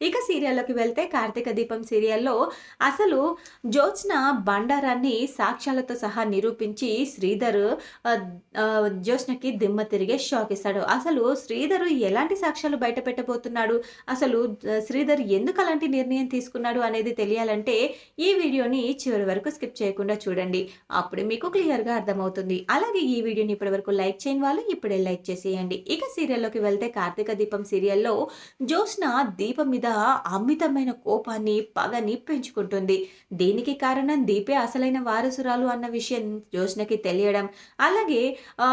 ఇక సీరియల్లోకి వెళ్తే కార్తీక దీపం సీరియల్లో అసలు జ్యోత్స్న బండారాన్ని సాక్ష్యాలతో సహా నిరూపించి శ్రీధర్ ఆ, జ్యోత్స్నకి దిమ్మ తిరిగే షాక్ ఇస్తాడు. అసలు శ్రీధర్ ఎలాంటి సాక్ష్యాలు బయట పెట్టబోతున్నాడు? అసలు శ్రీధర్ ఎందుకు అలాంటి నిర్ణయం తీసుకున్నాడు అనేది తెలియాలంటే ఈ వీడియోని చివరి వరకు స్కిప్ చేయకుండా చూడండి. అప్పుడు మీకు క్లియర్గా అర్థమవుతుంది. అలాగే ఈ వీడియోని ఇప్పటి వరకు లైక్ చేయని వాళ్ళు ఇప్పుడే లైక్ చేసేయండి. ఇక సీరియల్లోకి వెళ్తే కార్తీక దీపం సీరియల్లో జ్యోత్స్న దీపం మీద అమితమైన కోపాన్ని పగని పెంచుకుంటుంది. దీనికి కారణం దీపే అసలైన వారసురాలు అన్న విషయం యోచనకి తెలియడం. అలాగే ఆ,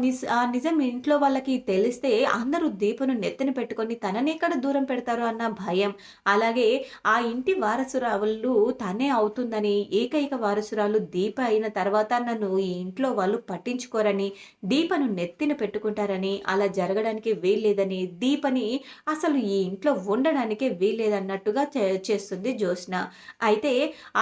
నిజ ఆ నిజం ఇంట్లో వాళ్ళకి తెలిస్తే అందరూ దీపను నెత్తిన పెట్టుకొని తనని ఎక్కడ దూరం పెడతారో అన్న భయం. అలాగే ఆ ఇంటి వారసురాలు తనే అవుతుందని ఏకైక వారసురాలు దీప అయిన తర్వాత నన్ను ఈ ఇంట్లో వాళ్ళు పట్టించుకోరని దీపను నెత్తిన పెట్టుకుంటారని అలా జరగడానికి వీల్లేదని దీపని అసలు ఈ ఇంట్లో ఉండడానికి వీల్లేదన్నట్టుగా చేస్తుంది జ్యోత్స్న. అయితే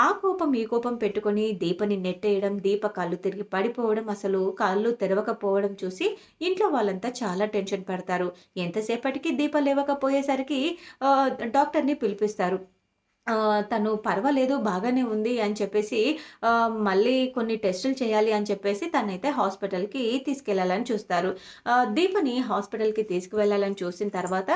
ఆ కోపం ఈ కోపం పెట్టుకొని దీపని నెట్టేయడం దీప కళ్ళు తిరిగి పడిపోవడం అసలు కళ్ళు తెరవకపోవడం చూసి ఇంట్లో వాళ్ళంతా చాలా టెన్షన్ పడతారు. ఎంతసేపటికి దీప లేవకపోయేసరికి డాక్టర్ని పిలిపిస్తారు. తను పర్వాలేదు బాగానే ఉంది అని చెప్పేసి మళ్ళీ కొన్ని టెస్టులు చేయాలి అని చెప్పేసి తనైతే హాస్పిటల్కి తీసుకెళ్ళాలని చూస్తారు. దీపని హాస్పిటల్కి తీసుకువెళ్ళాలని చూసిన తర్వాత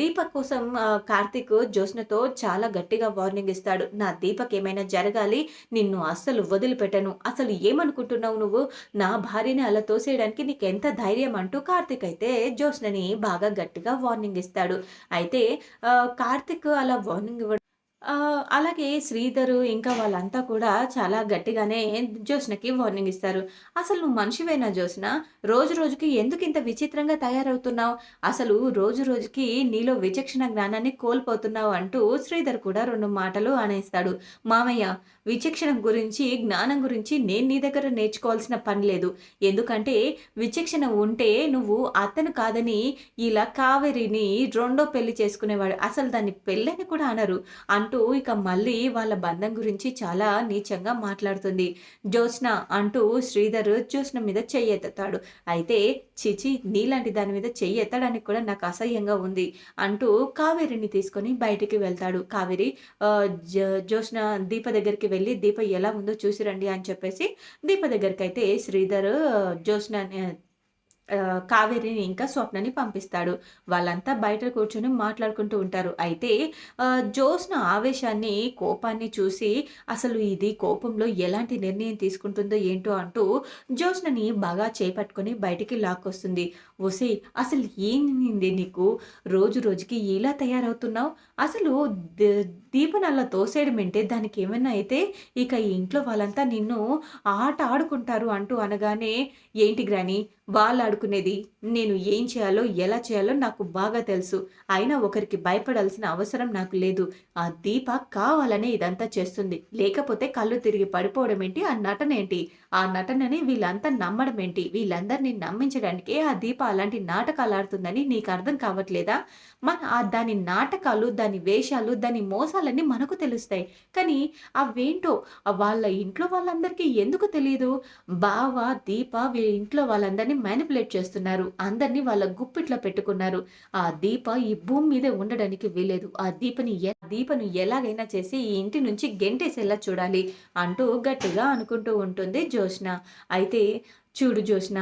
దీప కోసం కార్తీక్ జ్యోత్స్నతో చాలా గట్టిగా వార్నింగ్ ఇస్తాడు. నా దీపక్ ఏమైనా జరగాలి నిన్ను అస్సలు వదిలిపెట్టను. అసలు ఏమనుకుంటున్నావు నువ్వు? నా భార్యని అలా తోసేయడానికి నీకు ఎంత ధైర్యం? అంటూ కార్తీక్ అయితే జ్యోత్స్నని బాగా గట్టిగా వార్నింగ్ ఇస్తాడు. అయితే కార్తీక్ అలా వార్నింగ్ ఇవ్వడం అలాగే శ్రీధరు ఇంకా వాళ్ళంతా కూడా చాలా గట్టిగానే జ్యోత్స్నకి వార్నింగ్ ఇస్తారు. అసలు నువ్వు మనిషివేనా జ్యోత్స్న? రోజు రోజుకి ఎందుకు ఇంత విచిత్రంగా తయారవుతున్నావు? అసలు రోజు రోజుకి నీలో విచక్షణ జ్ఞానాన్ని కోల్పోతున్నావు అంటూ శ్రీధర్ కూడా రెండు మాటలు అనేస్తాడు. మామయ్య విచక్షణ గురించి జ్ఞానం గురించి నేను నీ దగ్గర నేర్చుకోవాల్సిన పని లేదు. ఎందుకంటే విచక్షణ ఉంటే నువ్వు అతను కాదని ఇలా కావేరిని రెండో పెళ్ళి చేసుకునేవాడు. అసలు దాన్ని పెళ్ళని కూడా అనరు. అంటూ అంటూ ఇక మళ్ళీ వాళ్ళ బంధం గురించి చాలా నీచంగా మాట్లాడుతుంది. జ్యోత్స్న అంటూ శ్రీధర్ జ్యోత్స్న మీద చెయ్యెత్తాడు అయితే చిచి నీలాంటి దాని మీద చెయ్యెత్తడానికి కూడా నాకు అసహ్యంగా ఉంది అంటూ కావేరిని తీసుకొని బయటికి వెళ్తాడు. కావేరి జ్యోత్స్న దీప దగ్గరికి వెళ్ళి దీప ఎలా ఉందో చూసిరండి అని చెప్పేసి దీప దగ్గరికి అయితే శ్రీధర్ జ్యోత్స్న కావేరిని ఇంకా స్వప్నని పంపిస్తాడు. వాళ్ళంతా బయట కూర్చొని మాట్లాడుకుంటూ ఉంటారు. అయితే జోస్న ఆవేశాన్ని కోపాన్ని చూసి అసలు ఇది కోపంలో ఎలాంటి నిర్ణయం తీసుకుంటుందో ఏంటో అంటూ జోస్నని బాగా చేపట్టుకొని బయటికి లాక్కొస్తుంది. ఒసే అసలు ఏంది నీకు? రోజు రోజుకి ఇలా తయారవుతున్నావు? అసలు దీపన అలా తోసేయడం ఏంటే దానికి ఏమైనా అయితే ఇక ఈ ఇంట్లో వాళ్ళంతా నిన్ను ఆట ఆడుకుంటారు అంటూ అనగానే ఏంటి గ్రాని? వాళ్ళు ఆడుకునేది నేను ఏం చేయాలో ఎలా చేయాలో నాకు బాగా తెలుసు. అయినా ఒకరికి భయపడాల్సిన అవసరం నాకు లేదు. ఆ దీప కావాలనే ఇదంతా చేస్తుంది. లేకపోతే కళ్ళు తిరిగి పడిపోవడం ఏంటి ఆ నటన ఏంటి ఆ నటనని వీళ్ళంతా నమ్మడం ఏంటి? వీళ్ళందరినీ నమ్మించడానికే ఆ దీప అలాంటి నాటకాలు ఆడుతుందని నీకు అర్థం కావట్లేదా? మన ఆ దాని నాటకాలు దాని వేషాలు దాని మోసాలన్నీ మనకు తెలుస్తాయి. కానీ అవేంటో? వాళ్ళ ఇంట్లో వాళ్ళందరికీ ఎందుకు తెలియదు బావ దీప వీళ్ళ ఇంట్లో వాళ్ళందరినీ మ్యానిపులేట్ చేస్తున్నారు. అందరినీ వాళ్ళ గుప్పిట్లో పెట్టుకున్నారు. ఆ దీప ఈ భూమి మీదే ఉండడానికి వీలేదు ఆ దీపని దీపను ఎలాగైనా చేసి ఈ ఇంటి నుంచి గెంటేసేలా చూడాలి అంటూ గట్టిగా అనుకుంటూ ఉంటుంది జోష్న అయితే చూడు జోష్న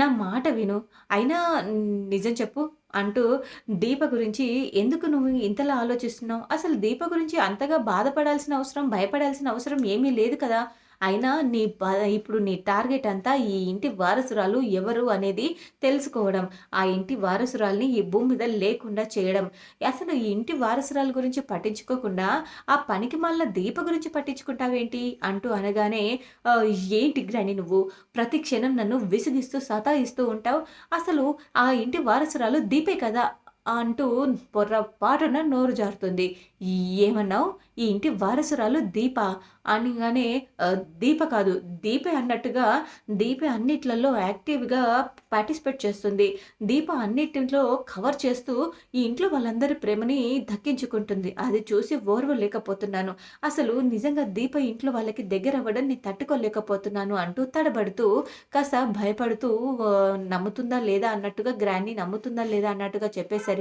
నా మాట విను. అయినా నిజం చెప్పు అంటూ దీప గురించి ఎందుకు నువ్వు ఇంతలా ఆలోచిస్తున్నావు? అసలు దీప గురించి అంతగా బాధపడాల్సిన అవసరం భయపడాల్సిన అవసరం ఏమీ లేదు కదా. అయినా నీ ఇప్పుడు నీ టార్గెట్ అంతా ఈ ఇంటి వారసురాలు ఎవరు అనేది తెలుసుకోవడం ఆ ఇంటి వారసురాల్ని ఈ భూమి మీద లేకుండా చేయడం. అసలు ఈ ఇంటి వారసురాల గురించి పట్టించుకోకుండా ఆ పనికి మళ్ళీ దీప గురించి పట్టించుకుంటావేంటి? అంటూ అనగానే ఏంటి గ్రాని నువ్వు? ప్రతి క్షణం నన్ను విసిగిస్తూ సతాయిస్తూ ఉంటావు. అసలు ఆ ఇంటి వారసురాలు దీపే కదా? అంటూ పొర్రపాటున నోరు జారుతుంది ఏమన్నావు ఈ ఇంటి వారసురాలు దీప అనగానే దీప కాదు దీపే అన్నట్టుగా దీపే అన్నిట్లలో యాక్టివ్‌గా పార్టిసిపేట్ చేస్తుంది. దీప అన్నిటిలో కవర్ చేస్తూ ఈ ఇంట్లో వాళ్ళందరి ప్రేమని దక్కించుకుంటుంది. అది చూసి ఓర్వలేకపోతున్నాను. అసలు నిజంగా దీప ఇంట్లో వాళ్ళకి దగ్గర నేను తట్టుకోలేకపోతున్నాను అంటూ తడబడుతూ కాస్త భయపడుతూ నమ్ముతుందా లేదా అన్నట్టుగా గ్రాండ్‌ని నమ్ముతుందా లేదా అన్నట్టుగా చెప్పేసరికి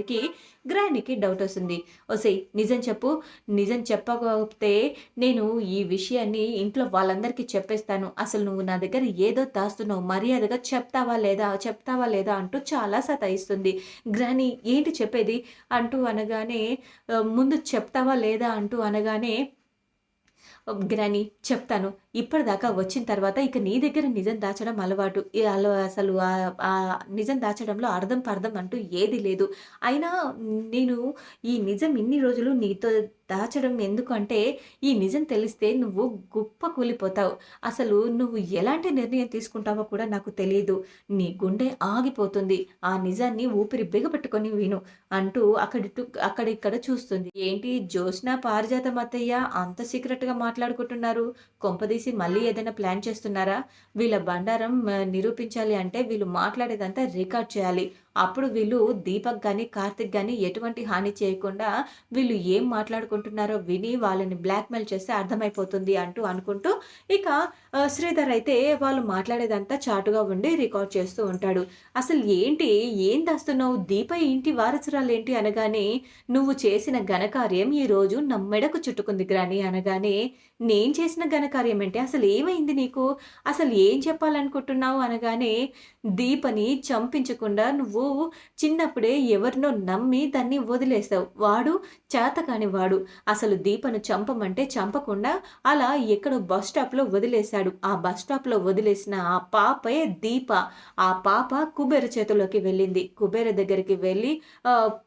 గ్రహణికి డౌట్ వస్తుంది వసే నిజం చెప్పు. నిజం చెప్పకపోతే నేను ఈ విషయాన్ని ఇంట్లో వాళ్ళందరికీ చెప్పేస్తాను. అసలు నువ్వు నా దగ్గర ఏదో దాస్తున్నావు. మర్యాదగా చెప్తావా లేదా? చెప్తావా లేదా? అంటూ చాలా సతాయిస్తుంది. గ్రాని ఏంటి చెప్పేది? అంటూ అనగానే ముందు చెప్తావా లేదా? అంటూ అనగానే గ్రాని చెప్తాను. ఇప్పటిదాకా వచ్చిన తర్వాత ఇక నీ దగ్గర నిజం దాచడం అలవాటు. అసలు నిజం దాచడంలో అర్థం పర్థం అంటూ ఏది లేదు. అయినా నేను ఈ నిజం ఇన్ని రోజులు నీతో దాచడం ఎందుకంటే ఈ నిజం తెలిస్తే నువ్వు గుప్ప కూలిపోతావు. అసలు నువ్వు ఎలాంటి నిర్ణయం తీసుకుంటావో కూడా నాకు తెలియదు నీ గుండె ఆగిపోతుంది. ఆ నిజాన్ని ఊపిరి బిగపెట్టుకొని విను అంటూ అక్కడి అక్కడిక్కడ చూస్తుంది. ఏంటి జ్యోత్స్న, పారిజాత మతయ్య అంత సీక్రెట్‌గా మాట్లాడుకుంటున్నారు? కొంపదీసి మళ్ళీ ఏదైనా ప్లాన్ చేస్తున్నారా? వీళ్ళ బండారం నిరూపించాలి అంటే వీళ్ళు మాట్లాడేదంతా రికార్డ్ చేయాలి. అప్పుడు వీళ్ళు దీపక్ కానీ కార్తిక్ కానీ ఎటువంటి హాని చేయకుండా వీళ్ళు ఏం మాట్లాడుకుంటున్నారో విని వాళ్ళని బ్లాక్‌మెయిల్ చేస్తే అర్థమైపోతుంది అంటూ అనుకుంటూ ఇక శ్రీధర్ అయితే వాళ్ళు మాట్లాడేదంతా చాటుగా ఉండి రికార్డ్ చేస్తూ ఉంటాడు. అసలు ఏంటి? ఏం దాస్తున్నావు? దీప ఇంటి వారసురాలు ఏంటి అనగానే నువ్వు చేసిన ఘనకార్యం ఈరోజు నమ్మెడకు మెడకు చుట్టుకుంది గ్రాని అనగానే నేను చేసిన ఘనకార్యం ఏంటి? అసలు ఏమైంది నీకు? అసలు ఏం చెప్పాలనుకుంటున్నావు? అనగానే దీపని చంపించకుండా నువ్వు చిన్నప్పుడే ఎవరినో నమ్మి దాన్ని వదిలేసావు. వాడు చేతకాని వాడు. అసలు దీపను చంపమంటే చంపకుండా అలా ఎక్కడో బస్ స్టాప్‌లో వదిలేసాడు. ఆ బస్ స్టాప్‌లో వదిలేసిన ఆ పాపే దీప. ఆ పాప కుబేర చేతుల్లోకి వెళ్ళింది. కుబేర దగ్గరికి వెళ్ళి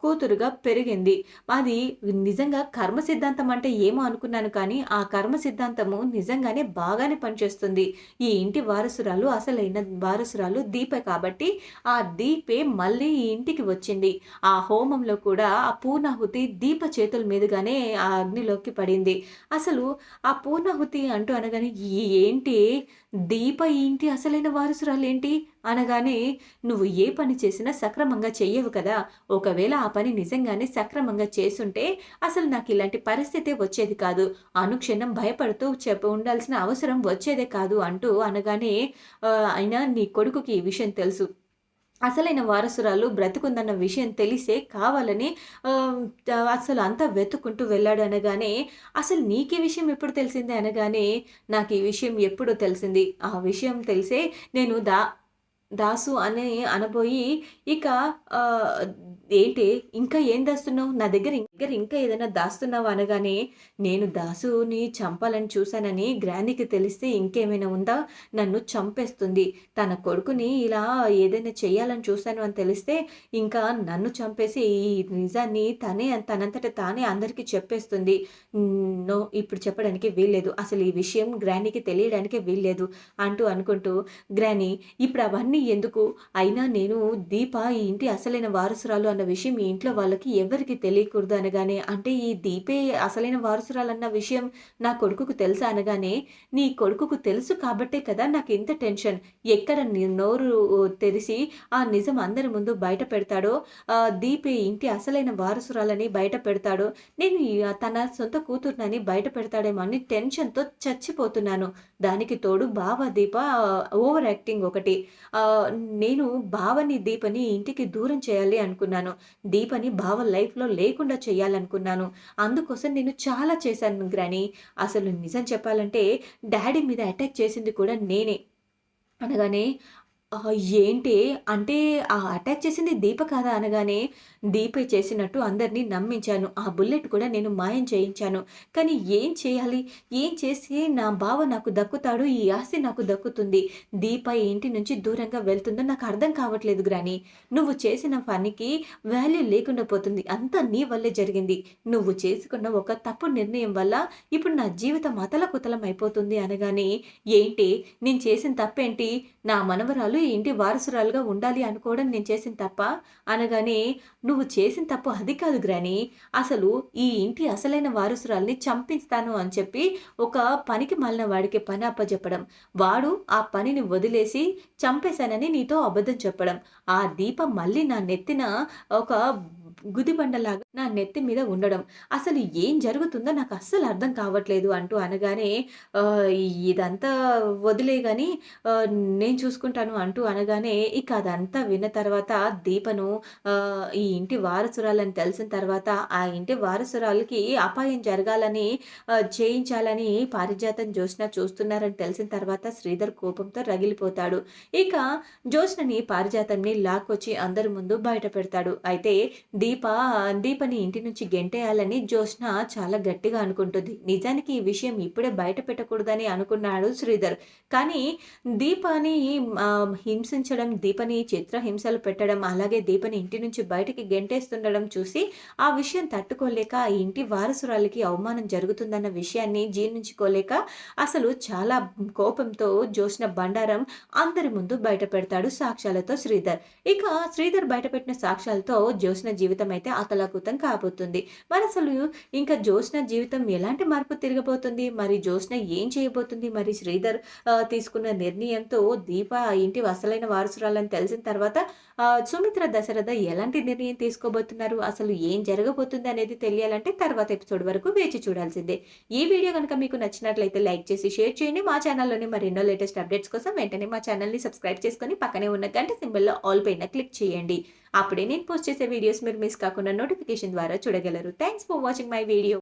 కూతురుగా పెరిగింది. అది నిజంగా కర్మ సిద్ధాంతం అంటే ఏమో అనుకున్నాను కానీ ఆ కర్మ సిద్ధాంతము నిజంగానే బాగానే పనిచేస్తుంది. ఈ ఇంటి వారసురాలు అసలైన వారసురాలు దీపే కాబట్టి ఆ దీపే మళ్ళీ ఈ ఇంటికి వచ్చింది. ఆ హోమంలో కూడా ఆ పూర్ణాహుతి దీప చేతుల మీదుగానే ఆ అగ్నిలోకి పడింది. అసలు ఆ పూర్ణాహుతి అంటూ అనగానే ఏంటి? దీప ఏంటి అసలైన వారసురాలు ఏంటి అనగానే నువ్వు ఏ పని చేసినా సక్రమంగా చెయ్యవు కదా! ఒకవేళ ఆ పని నిజంగానే సక్రమంగా చేసుంటే అసలు నాకు ఇలాంటి పరిస్థితే వచ్చేది కాదు. అనుక్షణం భయపడుతూ చెప్ప ఉండాల్సిన అవసరం వచ్చేదే కాదు అంటూ అనగానే అయినా నీ కొడుకుకి ఈ విషయం తెలుసు. అసలైన వారసురాలు బ్రతుకుందన్న విషయం తెలిసే కావాలని అసలు అంతా వెతుక్కుంటూ వెళ్ళాడు అనగానే అసలు నీకీ విషయం ఎప్పుడు తెలిసింది? అనగానే నాకు ఈ విషయం ఎప్పుడో తెలిసింది. ఆ విషయం తెలిసే నేను దా దాసు అని అనబోయి ఇక ఏంటి ఇంకా ఏం దాస్తున్నావు? నా దగ్గర దగ్గర ఇంకా ఏదైనా దాస్తున్నావు అనగానే నేను దాసుని చంపాలని చూశానని గ్రాండికి తెలిస్తే ఇంకేమైనా ఉందా? నన్ను చంపేస్తుంది. తన కొడుకుని ఇలా ఏదైనా చేయాలని చూశాను అని తెలిస్తే ఇంకా నన్ను చంపేసి ఈ నిజాన్ని తనే తనంతట తానే అందరికీ చెప్పేస్తుంది. నో ఇప్పుడు చెప్పడానికి వీల్లేదు. అసలు ఈ విషయం గ్రాండీకి తెలియడానికి వీల్లేదు అంటూ అనుకుంటూ గ్రానీ ఇప్పుడు అవన్నీ ఎందుకు? అయినా నేను దీప ఈ ఇంటి అసలైన వారసురాలు అన్న విషయం ఈ ఇంట్లో వాళ్ళకి ఎవరికి తెలియకూడదు అనగానే అంటే ఈ దీపే అసలైన వారసురాలు అన్న విషయం నా కొడుకుకు తెలుసా? అనగానే నీ కొడుకుకు తెలుసు కాబట్టే కదా నాకు ఇంత టెన్షన్. ఎక్కడ నోరు తెరిసి ఆ నిజం అందరి ముందు బయట పెడతాడో దీపే ఇంటి అసలైన వారసురాలని బయట పెడతాడో నేను తన సొంత కూతుర్నని బయట పెడతాడేమో అని టెన్షన్‌తో చచ్చిపోతున్నాను. దానికి తోడు బావ, దీప ఓవర్ యాక్టింగ్ ఒకటి. నేను బావని, దీపని ఇంటికి దూరం చేయాలి అనుకున్నాను. దీపని బావ లైఫ్‌లో లేకుండా చేయాలనుకున్నాను. అందుకోసం నేను చాలా చేశాను గ్రాని అసలు నిజం చెప్పాలంటే డాడీ మీద అటాక్ చేసింది కూడా నేనే. అనగానే ఏంటి? అంటే ఆ అటాక్ చేసింది దీప కాదా? అనగానే దీపే చేసినట్టు అందరిని నమ్మించాను. ఆ బుల్లెట్ కూడా నేను మాయం చేయించాను. కానీ ఏం చేయాలి? ఏం చేసి నా బావ నాకు దక్కుతాడు? ఈ ఆస్తి నాకు దక్కుతుంది. దీప ఈ ఇంటి నుంచి దూరంగా వెళ్తుందో నాకు అర్థం కావట్లేదు గ్రాని నువ్వు చేసిన పనికి వాల్యూ లేకుండా పోతుంది. అంతా నీ వల్లే జరిగింది. నువ్వు చేసుకున్న ఒక తప్పు నిర్ణయం వల్ల ఇప్పుడు నా జీవితం అతలకుతలం అయిపోతుంది అనగానే ఏంటి? నేను చేసిన తప్పేంటి? నా మనవరాలు ఈ ఇంటి వారసురాలుగా ఉండాలి అనుకోవడం నేను చేసిన తప్ప అనగానే నువ్వు చేసిన తప్పు అది కాదు గ్రాని. అసలు ఈ ఇంటి అసలైన వారసురాల్ని చంపిస్తాను అని చెప్పి ఒక పనికి మాలిన వాడికి పని అప్పచెప్పడం వాడు ఆ పనిని వదిలేసి చంపేశానని నీతో అబద్ధం చెప్పడం. ఆ దీపం మళ్ళీ నా నెత్తిన ఒక గుదిబండలాగా నా నెత్తి మీద ఉండడం. అసలు ఏం జరుగుతుందో నాకు అస్సలు అర్థం కావట్లేదు అంటూ అనగానే ఇదంతా వదిలే కానీ నేను చూసుకుంటాను అంటూ అనగానే ఇక అదంతా విన్న తర్వాత దీపను ఈ ఇంటి వారసురాలని తెలిసిన తర్వాత ఆ ఇంటి వారసురాలకి అపాయం జరగాలని చేయించాలని పారిజాతం జోష్న చూస్తున్నారని తెలిసిన తర్వాత శ్రీధర్ కోపంతో రగిలిపోతాడు. ఇక జోష్నని పారిజాతంని లాక్కొచ్చి అందరి ముందు బయట పెడతాడు. అయితే దీప దీపని ఇంటి నుంచి గెంటేయాలని జ్యోత్స్న చాలా గట్టిగా అనుకుంటుంది. నిజానికి ఈ విషయం ఇప్పుడే బయట పెట్టకూడదని అనుకున్నాడు శ్రీధర్. కానీ దీపాని హింసించడం దీపని చిత్ర హింసలు పెట్టడం అలాగే దీపని ఇంటి నుంచి బయటికి గెంటేస్తుండడం చూసి ఆ విషయం తట్టుకోలేక ఆ ఇంటి వారసురాలికి అవమానం జరుగుతుందన్న విషయాన్ని జీర్ణించుకోలేక అసలు చాలా కోపంతో జ్యోత్స్న బండారం అందరి ముందు బయట పెడతాడు సాక్ష్యాలతో శ్రీధర్. ఇక శ్రీధర్ బయటపెట్టిన సాక్ష్యాలతో జ్యోత్స్న జీవితం అయితే అతలాకుతం కాబోతుంది. మరి అసలు ఇంకా జ్యోత్స్న జీవితం ఎలాంటి మార్పు తిరగబోతుంది? మరి జ్యోత్స్న ఏం చేయబోతుంది? మరి శ్రీధర్ తీసుకున్న నిర్ణయంతో దీప ఇంటి అసలైన వారసురాలని తెలిసిన తర్వాత సుమిత్ర దశరథ ఎలాంటి నిర్ణయం తీసుకోబోతున్నారు? అసలు ఏం జరగబోతుంది అనేది తెలియాలంటే తర్వాత ఎపిసోడ్ వరకు వేచి చూడాల్సిందే. ఈ వీడియో కనుక మీకు నచ్చినట్లయితే లైక్ చేసి షేర్ చేయండి. మా ఛానల్లోని మరెన్నో లేటెస్ట్ అప్డేట్స్ కోసం వెంటనే మా ఛానల్ని సబ్స్క్రైబ్ చేసుకొని పక్కనే ఉన్న గంట సింబల్లో ఆల్ పైన క్లిక్ చేయండి. అప్పుడే నేను పోస్ట్ చేసే వీడియోస్ మీరు మిస్ కాకుండా నోటిఫికేషన్ ద్వారా చూడగలరు. Thanks for watching my video